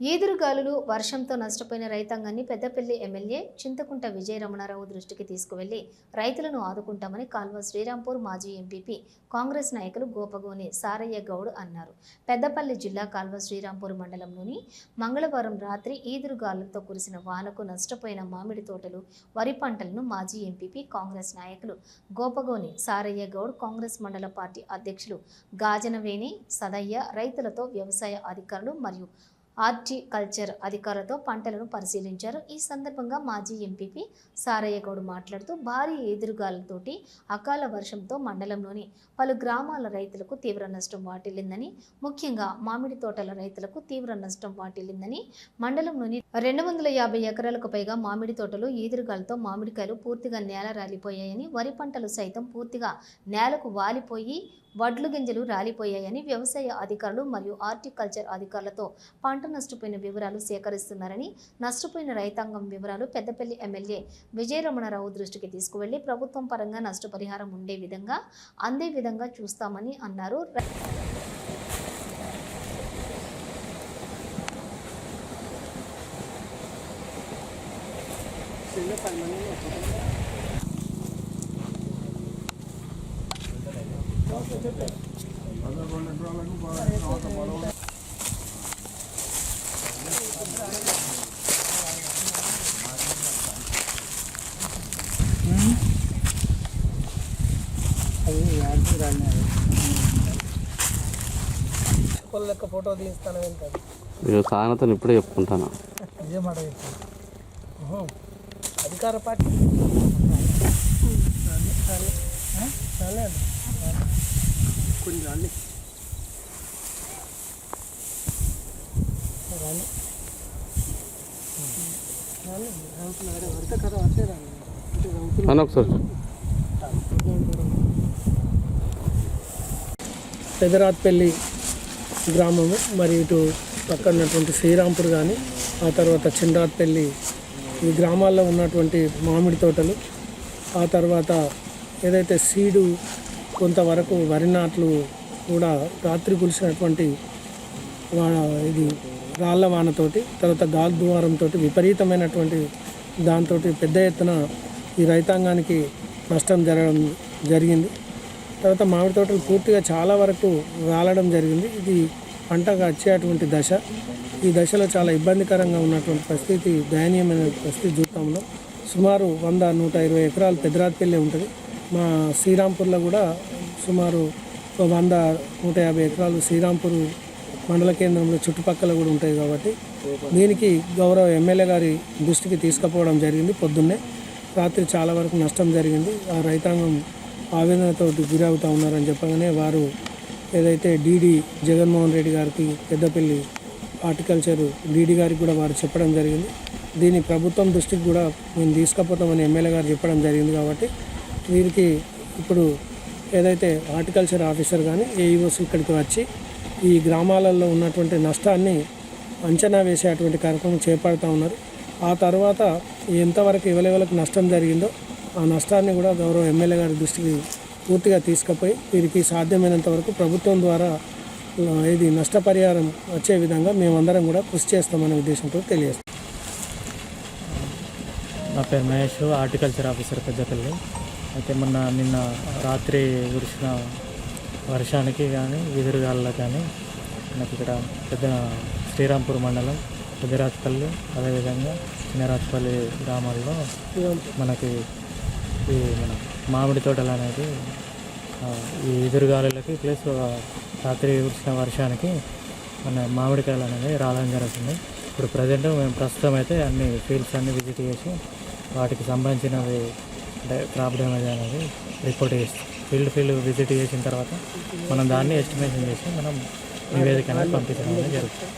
ఈదురుగాలులు వర్షంతో నష్టపోయిన రైతాంగాన్ని పెద్దపల్లి ఎమ్మెల్యే చింతకుంట విజయ రమణారావు దృష్టికి తీసుకువెళ్ళి రైతులను ఆదుకుంటామని కాల్వ శ్రీరాంపూర్ మాజీ ఎంపీపీ కాంగ్రెస్ నాయకులు గోపగోని సారయ్య గౌడ్ అన్నారు. పెద్దపల్లి జిల్లా కాల్వ శ్రీరాంపూర్ మండలంలోని మంగళవారం రాత్రి ఈదురుగాలులతో కురిసిన వానకు నష్టపోయిన మామిడి తోటలు వరి పంటలను మాజీ ఎంపీపీ కాంగ్రెస్ నాయకులు గోపగోని సారయ్య గౌడ్ కాంగ్రెస్ మండల పార్టీ అధ్యక్షులు గాజనవేణి సదయ్య రైతులతో వ్యవసాయ అధికారులు మరియు హార్టికల్చర్ అధికారులతో పంటలను పరిశీలించారు. ఈ సందర్భంగా మాజీ ఎంపీపీ సారయ్య గౌడ్ మాట్లాడుతూ భారీ ఎదురుగాలతోటి అకాల వర్షంతో మండలంలోని పలు గ్రామాల రైతులకు తీవ్ర నష్టం వాటిల్లిందని ముఖ్యంగా మామిడి తోటల రైతులకు తీవ్ర నష్టం వాటిల్లిందని మండలంలోని రెండు వందల యాభై ఎకరాలకు పైగా మామిడి తోటలు ఈదురుగాలతో మామిడికాయలు పూర్తిగా నేల రాలిపోయాయని వరి పంటలు సైతం పూర్తిగా నేలకు వాలిపోయి వడ్లు గింజలు రాలిపోయాయని వ్యవసాయ అధికారులు మరియు హార్టికల్చర్ అధికారులతో పంట నష్టపోయిన వివరాలు సేకరిస్తున్నారని నష్టపోయిన రైతాంగం వివరాలు పెద్దపల్లి ఎమ్మెల్యే విజయరమణారావు దృష్టికి తీసుకువెళ్ళి ప్రభుత్వం పరంగా నష్టపరిహారం ఉండే విధంగా అందే విధంగా చూస్తామని అన్నారు. అది యాడ్కి రాని చెప్పల లెక్క ఫోటో తీస్తాను ఏంటది నేను సాయనతో ఇప్పుడే చెప్పుకుంటాను. ఇదే మాట చెప్తాను. ఓహో. అధికార పార్టీ? చాలే కొన్ని రాని రాని పెదరాత్పల్లి గ్రామము మరి ఇటు పక్కనటువంటి శ్రీరాంపూర్ కానీ ఆ తర్వాత చిన్నరాత్పల్లి ఈ గ్రామాల్లో ఉన్నటువంటి మామిడి తోటలు ఆ తర్వాత ఏదైతే సీడు కొంతవరకు వరి నాట్లు కూడా రాత్రి కురిసినటువంటి వా ఇది రాళ్ళ వానతోటి తర్వాత గాలి విపరీతమైనటువంటి దాంతో పెద్ద ఎత్తున ఈ రైతాంగానికి నష్టం జరగడం జరిగింది. తర్వాత మామిడి తోటలు పూర్తిగా చాలా వరకు రాలడం జరిగింది. ఇది పంటగా వచ్చేటువంటి దశ. ఈ దశలో చాలా ఇబ్బందికరంగా ఉన్నటువంటి పరిస్థితి దయనీయమైన పరిస్థితి చూస్తాంలో సుమారు వంద నూట ఇరవై ఎకరాలు పెద్దరాతిపల్లి ఉంటుంది. మా శ్రీరాంపూర్లో కూడా సుమారు వంద నూట యాభై ఎకరాలు శ్రీరాంపూర్ మండల కేంద్రంలో చుట్టుపక్కల కూడా ఉంటాయి కాబట్టి దీనికి గౌరవ ఎమ్మెల్యే గారి దృష్టికి తీసుకుపోవడం జరిగింది పొద్దున్నే. రాత్రి చాలా వరకు నష్టం జరిగింది. ఆ రైతాంగం ఆవేదనతో గురవుతూ ఉన్నారని చెప్పగానే వారు ఏదైతే డీడీ జగన్మోహన్ రెడ్డి గారికి పెద్దపల్లి హార్టికల్చర్ డీడీ గారికి కూడా వారు చెప్పడం జరిగింది. దీన్ని ప్రభుత్వం దృష్టికి కూడా మేము తీసుకుపోతామని ఎమ్మెల్యే గారు చెప్పడం జరిగింది కాబట్టి వీరికి ఇప్పుడు ఏదైతే హార్టికల్చర్ ఆఫీసర్ కానీ ఏఈఓస్ ఇక్కడికి వచ్చి ఈ గ్రామాలలో ఉన్నటువంటి నష్టాన్ని అంచనా వేసేటువంటి కార్యక్రమం చేపడతా ఉన్నారు. ఆ తర్వాత ఎంతవరకు ఎవరెవరికి నష్టం జరిగిందో ఆ నష్టాన్ని కూడా గౌరవ ఎమ్మెల్యే గారి దృష్టికి పూర్తిగా తీసుకుపోయి వీరికి సాధ్యమైనంత వరకు ప్రభుత్వం ద్వారా ఇది నష్టపరిహారం వచ్చే విధంగా మేమందరం కూడా కృషి చేస్తామనే ఉద్దేశంతో తెలియజేస్తాం. నా పేరు మహేష్ హార్టికల్చర్ ఆఫీసర్ పెద్దపల్లి. అయితే మొన్న నిన్న రాత్రి కురిసిన వర్షానికి కానీ విదురుగాళ్ళకి కానీ మనకి ఇక్కడ పెద్ద శ్రీరాంపూర్ మండలం పెద్దరాజపల్లి అదేవిధంగా చిన్నరాజపల్లి గ్రామాల్లో మనకి ఈ మన మామిడి తోటలు అనేది ఈ ఎదురుగాలులకి ప్లస్ రాత్రి కురిసిన వర్షానికి మన మామిడికాయలు అనేది రావడం జరుగుతుంది. ఇప్పుడు ప్రజెంట్ మేము ప్రస్తుతం అయితే అన్ని ఫీల్డ్స్ అన్ని విజిట్ చేసి వాటికి సంబంధించినవి క్రాప్ డ్యామేజ్ అనేది రిపోర్ట్ చేస్తాం. ఫీల్డ్ ఫీల్డ్ విజిట్ చేసిన తర్వాత మనం దాన్ని ఎస్టిమేషన్ చేసి మనం నివేదిక అనేది పంపించడం అనేది జరుగుతుంది.